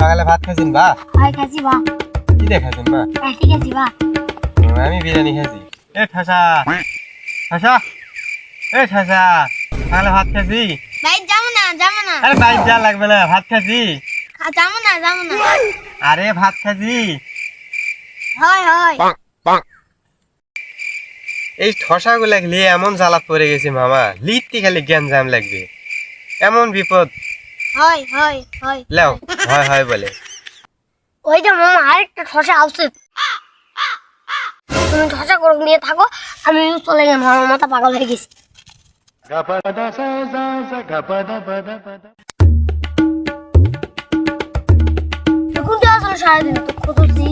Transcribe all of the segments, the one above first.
সকালে ভাত খাইছেন বা? হয় খাইছি বা। কি দিয়ে খাইছেন মা পার্টি খাইছি বা। আমি বিরিয়ানি খাইছি। এ ঠাসা। ঠাসা। এ ঠাসা। সকালে ভাত খাইছি। ভাই যাব না যাব না। আরে বাইক যা লাগবে না ভাত খাইছি। যাব না যাব না। আরে ভাত খাইছি। হয় হয়। এই ঠসাগুলা নিয়ে এমন জ্বালাত পড়ে গেছে মামা। লিখতে খালি জ্ঞান জাম লাগবে। এমন বিপদ। হয় হয় হয়। লেও হয় হয় বলে। ওই যে মামা আরেকটা আছে তুমি করে নিয়ে থাকো আমি চলে গেলাম। আমার মাথা পাগল হয়ে গেছে। সারাদিন তো খুঁজছি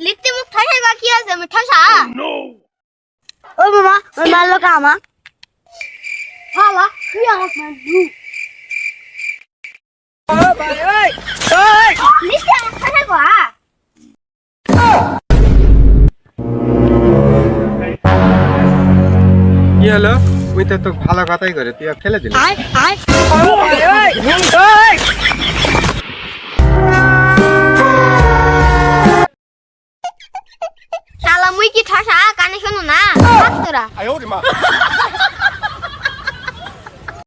লিখতে মুখ ঠসাই বাকি আছে আমি ঠসা। ওই মামা ওই মারলো কা হালা তুই আমার মারলু লিখতে আমার ঠসা গো কি হলো? ওই তো তোকে ভালো কথাই করে তুই আর ফেলে দিলি। আয় আয়। শালা মুই কি ঠসা? 哎呦我的妈！